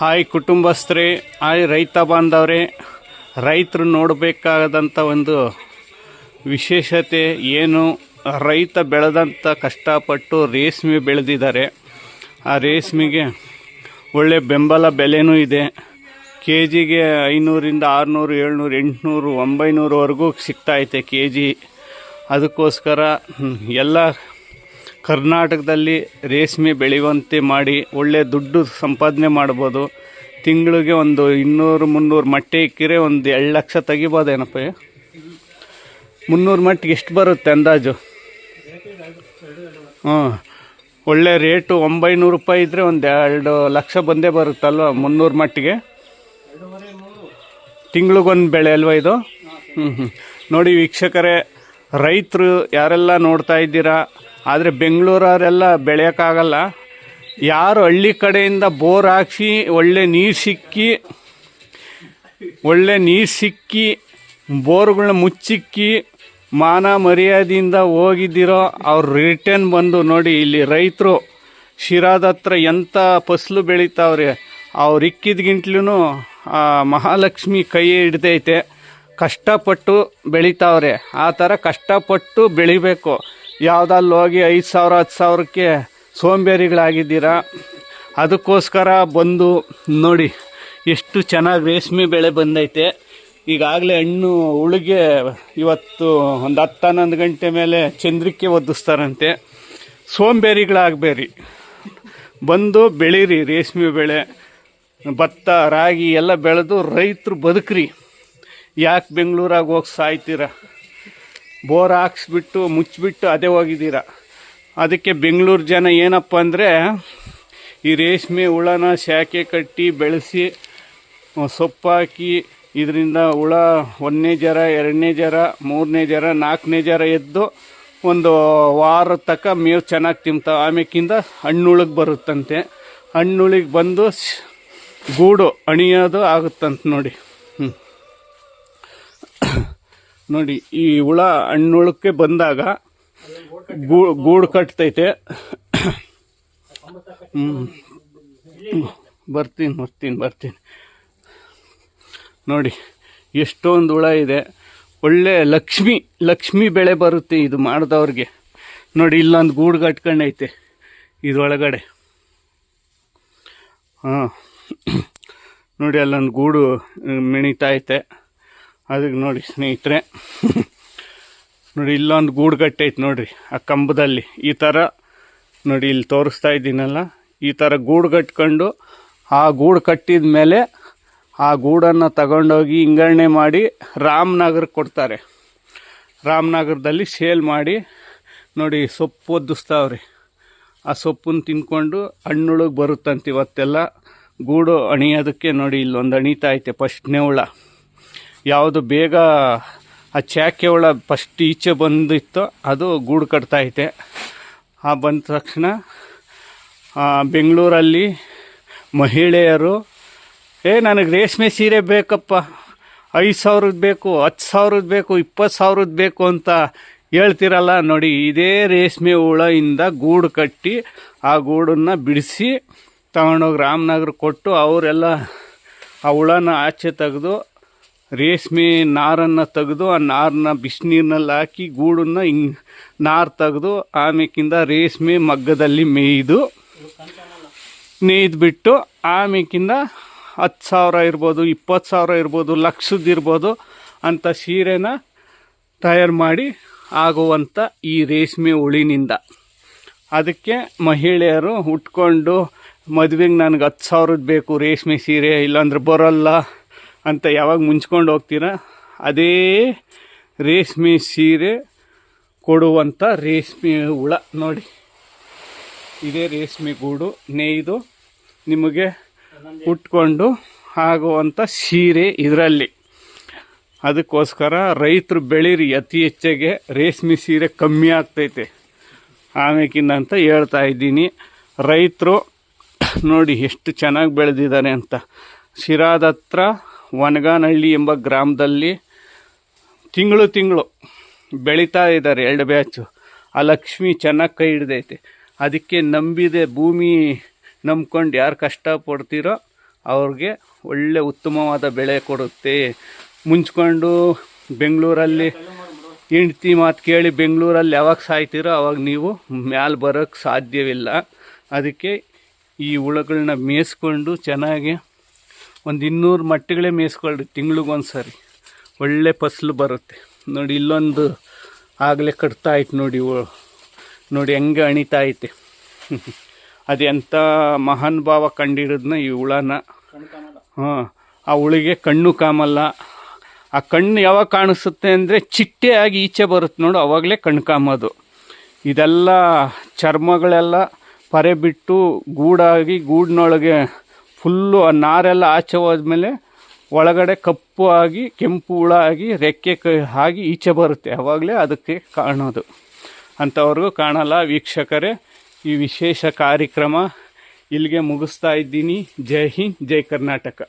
Hi ಕುಟುಂಬಸ್ಥರೇ, hi ರೈತ ಬಾಂಧವರೇ. ರೈತರು ನೋಡಬೇಕಾದಂಥ ಒಂದು ವಿಶೇಷತೆ ಏನು? ರೈತ ಬೆಳೆದಂಥ ಕಷ್ಟಪಟ್ಟು ರೇಷ್ಮೆ ಬೆಳೆದಿದ್ದಾರೆ. ಆ ರೇಷ್ಮೆಗೆ ಒಳ್ಳೆ ಬೆಂಬಲ ಬೆಲೆನೂ ಇದೆ. ಕೆ ಜಿಗೆ ಐನೂರಿಂದ ಆರುನೂರು, ಏಳ್ನೂರು, ಎಂಟುನೂರು, ಒಂಬೈನೂರವರೆಗೂ ಸಿಗ್ತಾೈತೆ ಕೆ ಜಿ ಅದಕ್ಕೋಸ್ಕರ ಎಲ್ಲ ಕರ್ನಾಟಕದಲ್ಲಿ ರೇಷ್ಮೆ ಬೆಳೆಯುವಂತೆ ಮಾಡಿ ಒಳ್ಳೆ ದುಡ್ಡು ಸಂಪಾದನೆ ಮಾಡ್ಬೋದು. ತಿಂಗಳಿಗೆ ಒಂದು ಇನ್ನೂರು ಮುನ್ನೂರು ಮಟ್ಟೆ ಇಕ್ಕಿರೆ ಒಂದು ಎರಡು ಲಕ್ಷ ತೆಗಿಬೋದೇನಪ್ಪ ಮುನ್ನೂರು ಮಟ್ಟಿಗೆ ಎಷ್ಟು ಬರುತ್ತೆ ಅಂದಾಜು? ಹ್ಞೂ. ಒಳ್ಳೆ ರೇಟು ಒಂಬೈನೂರು ರೂಪಾಯಿ ಇದ್ದರೆ ಒಂದು ಎರಡು ಲಕ್ಷ ಬಂದೇ ಬರುತ್ತಲ್ವ ಮುನ್ನೂರು ಮಟ್ಟಿಗೆ? ತಿಂಗಳಿಗೊಂದು ಬೆಳೆ ಅಲ್ವಾ ಇದು? ಹ್ಞೂ ಹ್ಞೂ ನೋಡಿ ವೀಕ್ಷಕರೇ, ರೈತರು ಯಾರೆಲ್ಲ ನೋಡ್ತಾ ಇದ್ದೀರಾ ಆದರೆ ಬೆಂಗಳೂರವರೆಲ್ಲ ಬೆಳೆಯೋಕ್ಕಾಗಲ್ಲ. ಯಾರು ಹಳ್ಳಿ ಕಡೆಯಿಂದ ಬೋರ್ ಹಾಕ್ಸಿ ಒಳ್ಳೆ ನೀರು ಸಿಕ್ಕಿ, ಒಳ್ಳೆ ನೀರು ಸಿಕ್ಕಿ ಬೋರ್ಗಳನ್ನ ಮುಚ್ಚಿಕ್ಕಿ ಮಾನ ಮರ್ಯಾದೆಯಿಂದ ಹೋಗಿದ್ದಿರೋ ಅವ್ರು ರಿಟರ್ನ್ ಬಂದು ನೋಡಿ ಇಲ್ಲಿ ರೈತರು ಶಿರಾದ ಹತ್ರ ಎಂಥ ಫಸಲು ಬೆಳೀತಾವ್ರೆ, ಅವ್ರು ಇಕ್ಕಿದ್ಗಿಂಟ್ಲೂ ಮಹಾಲಕ್ಷ್ಮಿ ಕೈ ಹಿಡ್ದೈತೆ. ಕಷ್ಟಪಟ್ಟು ಬೆಳೀತಾವ್ರೆ. ಆ ಥರ ಕಷ್ಟಪಟ್ಟು ಬೆಳಿಬೇಕು. ಯಾವುದಲ್ಲಿ ಹೋಗಿ ಐದು ಸಾವಿರ ಹತ್ತು ಸಾವಿರಕ್ಕೆ ಸೋಂಬೇರಿಗಳಾಗಿದ್ದೀರಾ? ಅದಕ್ಕೋಸ್ಕರ ಬಂದು ನೋಡಿ, ಎಷ್ಟು ಚೆನ್ನಾಗಿ ರೇಷ್ಮೆ ಬೆಳೆ ಬಂದೈತೆ. ಈಗಾಗಲೇ ಹಣ್ಣು ಉಳಿಗೆ ಇವತ್ತು ಒಂದು ಹತ್ತು, ಹನ್ನೊಂದು ಗಂಟೆ ಮೇಲೆ ಚಂದ್ರಿಕೆ ಒದ್ದಿಸ್ತಾರಂತೆ. ಸೋಂಬೇರಿಗಳಾಗಬೇರಿ. ಬಂದು ಬೆಳೀರಿ ರೇಷ್ಮೆ ಬೆಳೆ, ಭತ್ತ, ರಾಗಿ ಎಲ್ಲ ಬೆಳೆದು ರೈತರು ಬದುಕ್ರಿ. ಯಾಕೆ ಬೆಂಗಳೂರಾಗ ಹೋಗಿ ಸಾಯ್ತೀರ? ಬೋರ್ ಹಾಕ್ಸ್ಬಿಟ್ಟು ಮುಚ್ಚಿಬಿಟ್ಟು ಅದೇ ಹೋಗಿದ್ದೀರ? ಅದಕ್ಕೆ ಬೆಂಗಳೂರು ಜನ ಏನಪ್ಪ ಅಂದರೆ, ಈ ರೇಷ್ಮೆ ಹುಳನ ಶಾಖೆ ಕಟ್ಟಿ ಬೆಳೆಸಿ ಸೊಪ್ಪಾಕಿ, ಇದರಿಂದ ಹುಳ ಒಂದನೇ ಜರ ಎರಡನೇ ಜರ ಮೂರನೇ ಜರ ನಾಲ್ಕನೇ ಜರ ಎದ್ದು ಒಂದು ವಾರ ತಕ್ಕ ಮೇವು ಚೆನ್ನಾಗಿ ತಿಂತಾವೆ ಆಮೇಕಿಂದ ಹಣ್ಣುಳಿಗೆ ಬರುತ್ತಂತೆ. ಹಣ್ಣುಳಿಗೆ ಬಂದು ಗೂಡು ಅಣಿಯೋದು ಆಗುತ್ತಂತ ನೋಡಿ. ನೋಡಿ ಈ ಹುಳ ಹಣ್ಣುಳಕ್ಕೆ ಬಂದಾಗ ಗೂಡು ಕಟ್ತೈತೆ. ಬರ್ತೀನಿ ಬರ್ತೀನಿ ಬರ್ತೀನಿ. ನೋಡಿ ಎಷ್ಟೊಂದು ಹುಳ ಇದೆ. ಒಳ್ಳೆ ಲಕ್ಷ್ಮಿ ಲಕ್ಷ್ಮಿ ಬೆಳೆ ಬರುತ್ತೆ ಇದು ಮಾಡಿದವ್ರಿಗೆ. ನೋಡಿ ಇಲ್ಲೊಂದು ಗೂಡು ಕಟ್ಕೊಂಡೈತೆ ಇದೊಳಗಡೆ ಹಾಂ. ನೋಡಿ ಅಲ್ಲೊಂದು ಗೂಡು ಹ್ಮ್, ಮಿಣಿತಾ ಐತೆ ಅದಕ್ಕೆ ನೋಡಿ ಸ್ನೇಹಿತರೆ. ನೋಡಿ ಇಲ್ಲೊಂದು ಗೂಡು ಕಟ್ಟೈತೆ ನೋಡ್ರಿ, ಆ ಕಂಬದಲ್ಲಿ. ಈ ಥರ ನೋಡಿ ಇಲ್ಲಿ ತೋರಿಸ್ತಾ ಇದ್ದೀನಲ್ಲ, ಈ ಥರ ಗೂಡು ಕಟ್ಕೊಂಡು ಆ ಗೂಡು ಕಟ್ಟಿದ ಮೇಲೆ ಆ ಗೂಡನ್ನು ತಗೊಂಡೋಗಿ ಇಂಗರಣೆ ಮಾಡಿ ರಾಮನಗರಕ್ಕೆ ಕೊಡ್ತಾರೆ. ರಾಮನಗರದಲ್ಲಿ ಸೇಲ್ ಮಾಡಿ ನೋಡಿ ಸೊಪ್ಪು ಒದ್ದಿಸ್ತಾವ್ರಿ ಆ ಸೊಪ್ಪನ್ನು ತಿನ್ಕೊಂಡು ಹಣ್ಣುಳಗೆ ಬರುತ್ತಂತೆ ಇವತ್ತೆಲ್ಲ. ಗೂಡು ಅಣಿಯೋದಕ್ಕೆ ನೋಡಿ ಇಲ್ಲೊಂದು ಅಣಿತಾ ಐತೆ ಫಸ್ಟ್ನೇ ಹುಳ. ಯಾವುದು ಬೇಗ ಆ ಚಾಕೆ ಹುಳ ಫಸ್ಟ್ ಈಚೆ ಬಂದಿತ್ತೋ ಅದು ಗೂಡು ಕಟ್ತಾ ಐತೆ. ಆ ಬಂದ ತಕ್ಷಣ ಬೆಂಗಳೂರಲ್ಲಿ ಮಹಿಳೆಯರು, ಏ, ನನಗೆ ರೇಷ್ಮೆ ಸೀರೆ ಬೇಕಪ್ಪ, ಐದು ಸಾವಿರದ್ದು ಬೇಕು, ಹತ್ತು ಸಾವಿರದ್ದು ಬೇಕು, ಇಪ್ಪತ್ತು ಸಾವಿರದ್ದು ಬೇಕು ಅಂತ ಹೇಳ್ತಿರಲ್ಲ? ನೋಡಿ, ಇದೇ ರೇಷ್ಮೆ ಹುಳದಿಂದ ಗೂಡು ಕಟ್ಟಿ ಆ ಗೂಡನ್ನು ಬಿಡಿಸಿ ತಗೊಂಡೋಗಿ ರಾಮನಗರ ಕೊಟ್ಟು ಅವರೆಲ್ಲ ಆ ಹುಳನ ಆಚೆ ತೆಗೆದು ರೇಷ್ಮೆ ನಾರನ್ನು ತೆಗೆದು ಆ ನಾರನ್ನ ಬಿಸಿನೀರಿನಲ್ಲಿ ಹಾಕಿ ಗೂಡನ್ನು ಹಿಂಗೆ ನಾರು ತೆಗೆದು ಆಮೇಕಿಂದ ರೇಷ್ಮೆ ಮಗ್ಗದಲ್ಲಿ ಮೇಯ್ದು ನೇಯ್ದುಬಿಟ್ಟು ಆಮೇಕಿಂದ ಹತ್ತು ಸಾವಿರ ಇರ್ಬೋದು, ಇಪ್ಪತ್ತು ಸಾವಿರ ಇರ್ಬೋದು ಲಕ್ಷದಿರ್ಬೋದು ಅಂಥ ಸೀರೆನ ತಯಾರು ಮಾಡಿ ಆಗುವಂಥ ಈ ರೇಷ್ಮೆ ಹುಳಿನಿಂದ. ಅದಕ್ಕೆ ಮಹಿಳೆಯರು ಉಟ್ಕೊಂಡು ಮದುವೆಗೆ ನನಗೆ ಹತ್ತು ಸಾವಿರದ್ದು ಬೇಕು ರೇಷ್ಮೆ ಸೀರೆ, ಇಲ್ಲಾಂದ್ರೆ ಬರೋಲ್ಲ. ಅಂತ ಯಾವಾಗ ಮುಂಚ್ಕೊಂಡು ಹೋಗ್ತೀರಾ? ಅದೇ ರೇಷ್ಮೆ ಸೀರೆ ಕೊಡುವಂಥ ರೇಷ್ಮೆ ಹುಳ ನೋಡಿ. ಇದೇ ರೇಷ್ಮೆ ಗೂಡು, ನೇಯ್ದು ನಿಮಗೆ ಉಟ್ಕೊಂಡು ಆಗುವಂಥ ಸೀರೆ ಇದರಲ್ಲಿ. ಅದಕ್ಕೋಸ್ಕರ ರೈತರು ಬೆಳೀರಿ, ಅತಿ ಹೆಚ್ಚಾಗೆ ರೇಷ್ಮೆ ಸೀರೆ ಕಮ್ಮಿ ಆಗ್ತೈತೆ. ಆಮೇಕಿಂದ ಅಂತ ಹೇಳ್ತಾ ಇದ್ದೀನಿ. ರೈತರು ನೋಡಿ ಎಷ್ಟು ಚೆನ್ನಾಗಿ ಬೆಳೆದಿದ್ದಾರೆ ಅಂತ. ಶಿರಾದ ಹತ್ರ ವನಗಾನಹಳ್ಳಿ ಎಂಬ ಗ್ರಾಮದಲ್ಲಿ ತಿಂಗಳು ತಿಂಗಳು ಬೆಳೀತಾ ಇದ್ದಾರೆ ಎರಡು ಬ್ಯಾಚು. ಆ ಲಕ್ಷ್ಮಿ ಚೆನ್ನಾಗಿ ಕೈ ಹಿಡ್ದೈತೆ. ಅದಕ್ಕೆ ನಂಬಿದೆ ಭೂಮಿ ನಂಬ್ಕೊಂಡು ಯಾರು ಕಷ್ಟಪಡ್ತೀರೋ ಅವ್ರಿಗೆ ಒಳ್ಳೆ ಉತ್ತಮವಾದ ಬೆಳೆ ಕೊಡುತ್ತೆ. ಮುಂಚ್ಕೊಂಡು ಬೆಂಗಳೂರಲ್ಲಿ ಹೆಂಡ್ತಿ ಮಾತು ಕೇಳಿ ಬೆಂಗಳೂರಲ್ಲಿ ಯಾವಾಗ ಸಾಯ್ತೀರೋ ಅವಾಗ ನೀವು ಮ್ಯಾಲೆ ಬರೋಕ್ಕೆ ಸಾಧ್ಯವಿಲ್ಲ. ಅದಕ್ಕೆ ಈ ಹುಳಗಳನ್ನ ಮೇಯಿಸ್ಕೊಂಡು ಚೆನ್ನಾಗಿ ಒಂದು ಇನ್ನೂರು ಮಟ್ಟಿಗಳೇ ಮೇಯಿಸ್ಕೊಳ್ರಿ ತಿಂಗ್ಳಿಗೊಂದು ಸಾರಿ ಒಳ್ಳೆ ಫಸಲು ಬರುತ್ತೆ. ನೋಡಿ, ಇಲ್ಲೊಂದು ಆಗಲೇ ಕಟ್ತಾ ಐತೆ ನೋಡಿ ನೋಡಿ, ಹೆಂಗೆ ಅಣಿತಾ ಐತೆ ಅದು ಎಂಥ ಮಹಾನ್ ಭಾವ ಕಂಡಿರೋದನ್ನ ಈ ಹುಳನ. ಹಾಂ, ಆ ಹುಳಿಗೆ ಕಣ್ಣು ಕಾಮಲ್ಲ. ಆ ಕಣ್ಣು ಯಾವಾಗ ಕಾಣಿಸುತ್ತೆ ಅಂದರೆ ಚಿಟ್ಟೆಯಾಗಿ ಈಚೆ ಬರುತ್ತೆ ನೋಡು, ಅವಾಗಲೇ ಕಣ್ಣು ಕಾಮೋದು. ಇದೆಲ್ಲ ಚರ್ಮಗಳೆಲ್ಲ ಪರೆ ಬಿಟ್ಟು ಗೂಡಾಗಿ ಗೂಡಿನೊಳಗೆ ಫುಲ್ಲು ಆ ನಾರೆಲ್ಲ ಆಚೆ ಹೋದ್ಮೇಲೆ ಒಳಗಡೆ ಕಪ್ಪು ಆಗಿ, ಕೆಂಪು ಹುಳ ಆಗಿ, ರೆಕ್ಕೆ ಕ ಆಗಿ ಈಚೆ ಬರುತ್ತೆ. ಅವಾಗಲೇ ಅದಕ್ಕೆ ಕಾಣೋದು. ಅಂಥವ್ರಿಗೂ ಕಾಣಲ್ಲ. ವೀಕ್ಷಕರೇ, ಈ ವಿಶೇಷ ಕಾರ್ಯಕ್ರಮ ಇಲ್ಲಿಗೆ ಮುಗಿಸ್ತಾ ಇದ್ದೀನಿ. ಜೈ ಹಿಂದ್, ಜೈ ಕರ್ನಾಟಕ.